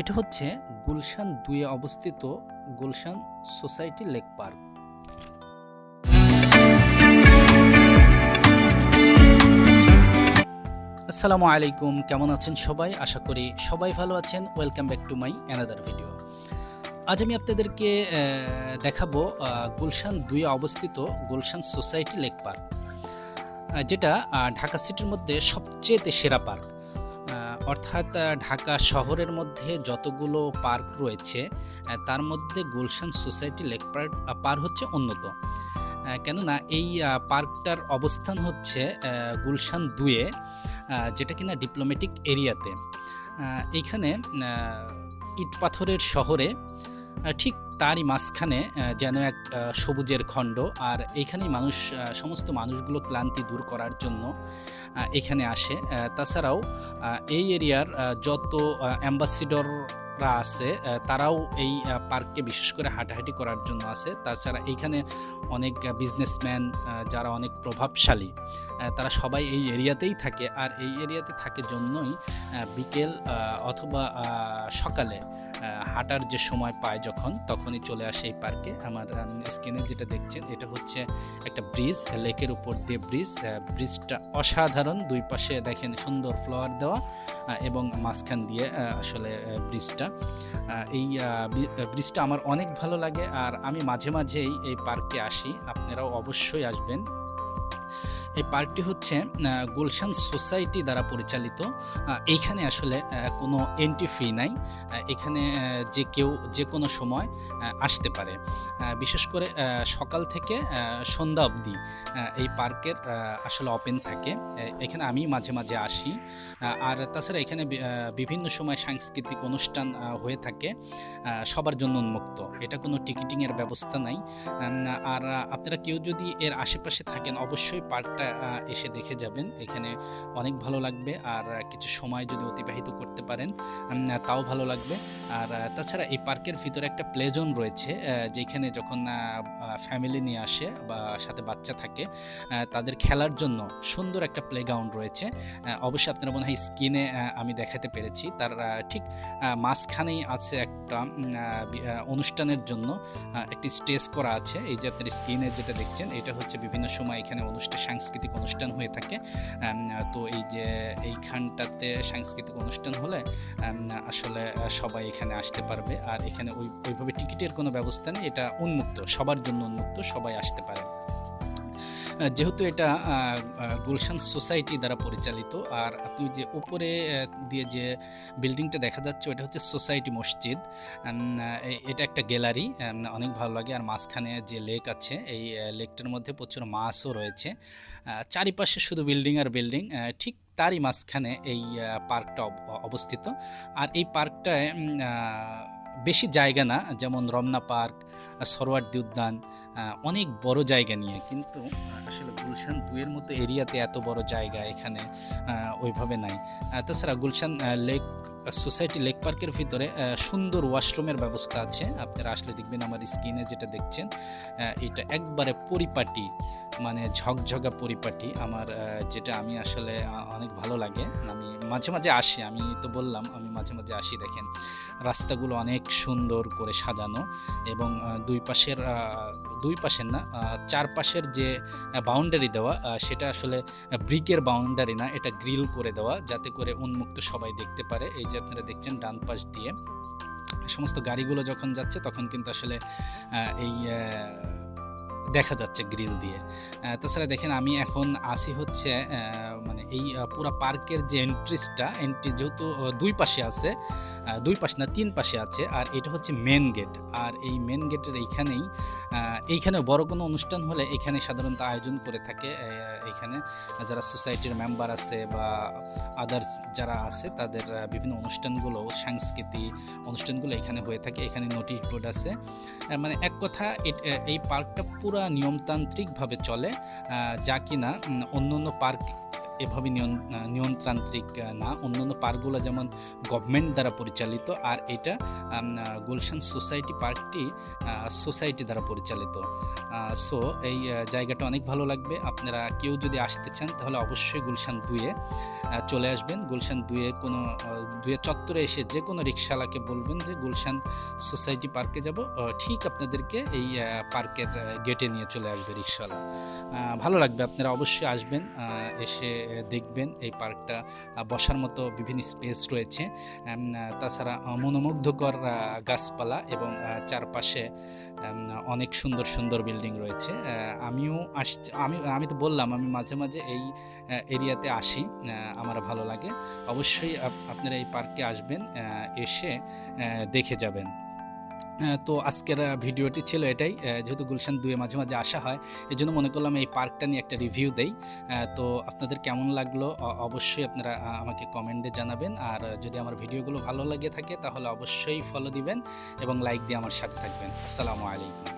এটা হচ্ছে গুলশান দুয়ে অবস্থিত গুলশান সোসাইটি লেক পার্ক। আসসালামু আলাইকুম, কেমন আছেন সবাই? আশা করি সবাই ভালো আছেন। Welcome back to my another video আজ আমি আপনাদেরকে দেখাবো গুলশান দুয়ে অবস্থিত গুলশান সোসাইটি লেক পার্ক যেটা ঢাকা সিটির মধ্যে সবচেয়ে সেরা পার্ক। অর্থাৎ ঢাকা শহরের মধ্যে যতগুলো পার্ক রয়েছে তার মধ্যে গুলশান সোসাইটি লেক পার্ক হচ্ছে অন্যতম। কেননা এই পার্কটার অবস্থান হচ্ছে গুলশান দুয়ে যেটা কিনা ডিপ্লোম্যাটিক এরিয়াতে। এইখানে ইট পাথরের শহরে ঠিক তারই মাঝখানে যেন এক সবুজের খণ্ড। আর এখানেই মানুষ সমস্ত মানুষগুলো ক্লান্তি দূর করার জন্য এখানে আসে। তাছাড়াও এই এরিয়ার যত যত অ্যাম্বাসিডররা আছে তারাও এই পার্কে বিশেষ করে হাঁটাহাঁটি করার জন্য আছে। তাছাড়া এইখানে অনেক বিজনেসম্যান যারা অনেক প্রভাবশালী তারা সবাই এই এরিয়াতেই থাকে। আর এই এরিয়াতে থাকে জন্যই বিকেল অথবা সকালে হাঁটার যে সময় পায় যখন, তখনই চলে আসে এই পার্কে। আমার স্ক্রিনে যেটা দেখছেন, এটা হচ্ছে একটা ব্রিজ, লেকের উপর দিয়ে ব্রিজ ব্রিজটা অসাধারণ। দুই পাশে দেখেন সুন্দর ফ্লাওয়ার দেওয়া এবং মাঝখান দিয়ে আসলে ব্রিজটা। এই আহ, বি- আহ, ব্রিজটা আমার অনেক ভালো লাগে আর আমি মাঝে মাঝেই এই পার্কে আসি। আপনারাও অবশ্যই আসবেন। এই পার্কটি হচ্ছে গুলশান সোসাইটি দ্বারা পরিচালিত। এইখানে আসলে কোনো এন্ট্রি ফি নাই। এখানে যে কেউ যে কোনো সময় আসতে পারে। বিশেষ করে সকাল থেকে সন্ধ্যা অবধি এই পার্কের আসলে ওপেন থাকে। এখানে আমি মাঝে মাঝে আসি। আর তাছাড়া এখানে বিভিন্ন সময় সাংস্কৃতিক অনুষ্ঠান হয়ে থাকে সবার জন্য উন্মুক্ত। এটা কোনো টিকিটিংয়ের ব্যবস্থা নাই। আর আপনারা কেউ যদি এর আশেপাশে থাকেন, অবশ্যই পার্কটা এসে দেখে যাবেন। এখানে অনেক ভালো লাগবে। আর কিছু সময় যদি অতিবাহিত করতে পারেন তাও ভালো লাগবে। আর তাছাড়া এই পার্কের ভিতরে একটা প্লে জোন রয়েছে যেখানে যখন ফ্যামিলি নিয়ে আসে বা সাথে বাচ্চা থাকে তাদের খেলার জন্য সুন্দর একটা প্লে গ্রাউন্ড রয়েছে অবশ্যই আপনারা মনে হয় স্ক্রিনে আমি দেখাতে পেরেছি। তার ঠিক মাঝখানেই আছে একটা অনুষ্ঠানের জন্য একটি স্টেজ করা আছে। এই যে আপনার স্ক্রিনে যেটা দেখছেন, এটা হচ্ছে বিভিন্ন সময় এখানে অনুষ্ঠান, সাংস্কৃতিক অনুষ্ঠান হয়ে থাকে। তো এই যে এইখানটাতে সাংস্কৃতিক অনুষ্ঠান হলে আসলে সবাই এখানে আসতে পারবে। আর এখানে ওই, ওইভাবে টিকিটের কোনো ব্যবস্থা নেই। এটা উন্মুক্ত, সবার জন্য উন্মুক্ত, সবাই আসতে পারে। যেহেতু এটা গুলশান সোসাইটি দ্বারা পরিচালিত, আর আপনি যে উপরে দিয়ে যে বিল্ডিংটা দেখা যাচ্ছে, ওটা হচ্ছে সোসাইটি মসজিদ। এটা একটা গ্যালারি অনেক ভালো লাগে। আর মাঝখানে যে লেক আছে, এই লেকটার মধ্যে প্রচুর মাছও রয়েছে। চারিপাশে শুধু বিল্ডিং আর বিল্ডিং ঠিক তারই মাঝখানে এই পার্কটা অব- অবস্থিত। আর এই পার্কটায় বেশি জায়গা না, যেমন রমনা পার্ক, সরোয়ার্দি উদ্যান অনেক বড় জায়গা নিয়ে। কিন্তু আসলে গুলশান দুয়ের মতো এরিয়াতে এত বড় জায়গা এখানে ওইভাবে নাই। তাছাড়া গুলশান লেক সোসাইটি লেক পার্কের ভিতরে সুন্দর ওয়াশরুমের ব্যবস্থা আছে। আপনারা আসলে দেখবেন আমার স্ক্রিনে যেটা দেখছেন এটা একবারে পরিপাটি মানে ঝকঝকা পরিপাটি। আমার যেটা আমি আসলে অনেক ভালো লাগে। আমি মাঝে মাঝে আসি, আমি তো বললাম, আমি মাঝে মাঝে আসি, দেখেন। রাস্তাগুলো অনেক সুন্দর করে সাজানো এবং দুই পাশের দুই পাশের না চারপাশের যে বাউন্ডারি দেওয়া সেটা আসলে ব্রিকের বাউন্ডারি না, এটা গ্রিল করে দেওয়া, যাতে করে উন্মুক্ত সবাই দেখতে পারে। এই যে আপনারা দেখছেন ডান পাশ দিয়ে। সমস্ত গাড়িগুলো যখন যাচ্ছে, তখন কিন্তু আসলে এই দেখা যাচ্ছে গ্রিল দিয়ে। তাছাড়া দেখেন আমি এখন আসি হচ্ছে মানে এই পুরা পার্কের যে এন্ট্রিসটা, এন্ট্রি যেহেতু দুই পাশে আছে দুই পাশে না, তিন পাশে আছে, আর এটা হচ্ছে মেন গেট। আর এই মেন গেটের এইখানেই এইখানে বড় কোনো অনুষ্ঠান হলে এখানে সাধারণত আয়োজন করে থাকে এখানে যারা সোসাইটির মেম্বার আছে বা আদার্স যারা আছে, তাদের বিভিন্ন অনুষ্ঠানগুলো সাংস্কৃতিক অনুষ্ঠানগুলো এখানে হয়ে থাকে, এখানে নোটিশ বোর্ড আছে। মানে এক কথা এই পার্কটা পুরা নিয়মতান্ত্রিকভাবে চলে যা কিনা অন্য অন্য পার্ক এভাবে নিয়ন্ত্রান্ত্রিক না, অন্যান্য পার্কগুলো যেমন গভর্নমেন্ট দ্বারা পরিচালিত আর এটা গুলশান সোসাইটি পার্কটি সোসাইটি দ্বারা পরিচালিত। সো এই জায়গাটা অনেক ভালো লাগবে। আপনারা কেউ যদি আসতে চান, তাহলে অবশ্যই গুলশান দুয়ে চলে আসবেন। গুলশান দুয়ে কোনো দুয়ে চত্বরে এসে যে কোনো রিক্সাওয়ালাকে বলবেন যে, গুলশান সোসাইটি পার্কে যাব। ঠিক আপনাদেরকে এই পার্কের গেটে নিয়ে চলে আসবে রিক্সাওয়ালা। ভালো লাগবে। আপনারা অবশ্যই আসবেন এসে দেখবেন এই পার্কটা বসার মতো বিভিন্ন স্পেস রয়েছে। তাছাড়া মনোমুগ্ধকর গাছপালা এবং চারপাশে অনেক সুন্দর সুন্দর বিল্ডিং রয়েছে। আমিও আসছি, আমি আমি তো বললাম, আমি মাঝে মাঝে এই এরিয়াতে আসি আমার ভালো লাগে। অবশ্যই আপ- আপনারা এই পার্কে আসবেন এসে দেখে যাবেন। তো আজকের ভিডিওটি ছিল এটাই। যেহেতু গুলশান দুয়ে মাঝে মাঝে আসা হয় এই জন্য মনে করলাম এই পার্কটা নিয়ে একটা রিভিউ দেই। তো আপনাদের কেমন লাগল? অবশ্যই আপনারা আমাকে কমেন্টে জানাবেন। আর যদি আমার ভিডিওগুলো ভালো লাগে থাকে, তাহলে অবশ্যই ফলো দিবেন এবং লাইক দিয়ে আমার সাথে থাকবেন। আসসালামু আলাইকুম।